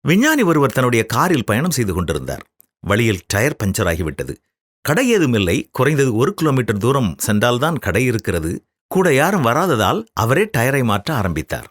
விஞ்ஞானி ஒருவர் தன்னுடைய காரில் பயணம் செய்து கொண்டிருந்தார். வழியில் டயர் பஞ்சர் ஆகிவிட்டது கடை ஏதுமில்லை. குறைந்தது ஒரு கிலோமீட்டர் தூரம் சென்றால்தான் கடை இருக்கிறது. கூட யாரும் வராததால் அவரே டயரை மாற்ற ஆரம்பித்தார்.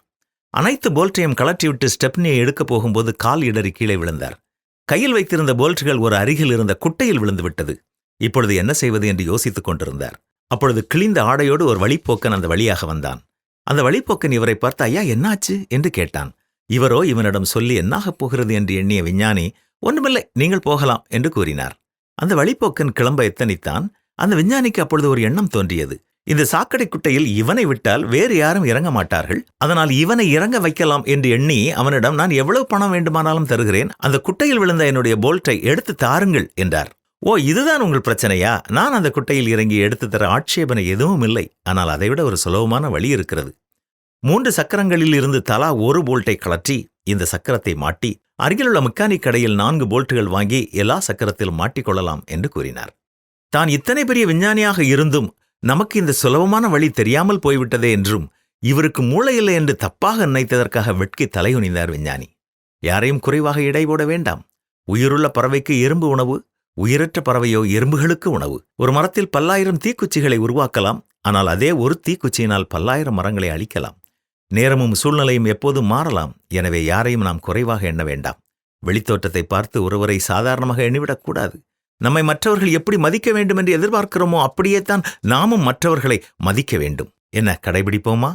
அனைத்து போல்ட்டையும் கலற்றிவிட்டு ஸ்டெப்னியை எடுக்கப் போகும்போது கால் இடறி கீழே விழுந்தார். கையில் வைத்திருந்த போல்ட்டுகள் ஒரு அருகில் இருந்த குட்டையில் விழுந்துவிட்டது. இப்பொழுது என்ன செய்வது என்று யோசித்துக் கொண்டிருந்தார். அப்பொழுது கிழிந்த ஆடையோடு ஒரு வழிப்போக்கன் அந்த வழியாக வந்தான். அந்த வழிப்போக்கன் இவரை பார்த்து ஐயா என்னாச்சு? என்று கேட்டான். இவரோ இவனிடம் சொல்லி என்னாகப் போகிறது என்று எண்ணிய விஞ்ஞானி ஒன்றுமில்லை நீங்கள் போகலாம் என்று கூறினார். அந்த வழிப்போக்கன் கிளம்ப எத்தனித்தான் அந்த விஞ்ஞானிக்கு அப்பொழுது ஒரு எண்ணம் தோன்றியது. இந்த சாக்கடை குட்டையில் இவனை விட்டால் வேறு யாரும் இறங்க மாட்டார்கள். அதனால் இவனை இறங்க வைக்கலாம் என்று எண்ணி அவனிடம் நான் எவ்வளவு பணம் வேண்டுமானாலும் தருகிறேன் அந்த குட்டையில் விழுந்த என்னுடைய போல்ட்டை எடுத்து தாருங்கள் என்றார். ஓ இதுதான் உங்கள் பிரச்சனையா? நான் அந்த குட்டையில் இறங்கி எடுத்து தர ஆட்சேபனை எதுவும் இல்லை ஆனால் அதைவிட ஒரு சுலபமான வழி இருக்கிறது. மூன்று சக்கரங்களில் இருந்து தலா ஒரு போல்ட்டை கலற்றி இந்த சக்கரத்தை மாட்டி அருகிலுள்ள மெக்கானிக் கடையில் நான்கு போல்ட்டுகள் வாங்கி எல்லா சக்கரத்திலும் மாட்டிக்கொள்ளலாம் என்று கூறினார். தான் இத்தனை பெரிய விஞ்ஞானியாக இருந்தும் நமக்கு இந்த சுலபமான வழி தெரியாமல் போய்விட்டதே என்றும் இவருக்கு மூளையில்லை என்று தப்பாக நினைத்ததற்காக வெட்கி தலையுனிந்தார் விஞ்ஞானி. யாரையும் குறைவாக இடை போட வேண்டாம். உயிருள்ள பறவைக்கு எறும்பு உணவு உயிரற்ற பறவையோ எறும்புகளுக்கு உணவு. ஒரு மரத்தில் பல்லாயிரம் தீக்குச்சிகளை உருவாக்கலாம் ஆனால் அதே ஒரு தீக்குச்சியினால் பல்லாயிரம் மரங்களை அழிக்கலாம். நேரமும் சூழ்நிலையும் எப்போதும் மாறலாம். எனவே யாரையும் நாம் குறைவாக எண்ண வேண்டாம். வெளித்தோற்றத்தை பார்த்து ஒருவரை சாதாரணமாக எண்ணிவிடக்கூடாது நம்மை மற்றவர்கள் எப்படி மதிக்க வேண்டும் என்று எதிர்பார்க்கிறோமோ அப்படியே தான் நாமும் மற்றவர்களை மதிக்க வேண்டும். என்ன கடைபிடிப்போமா?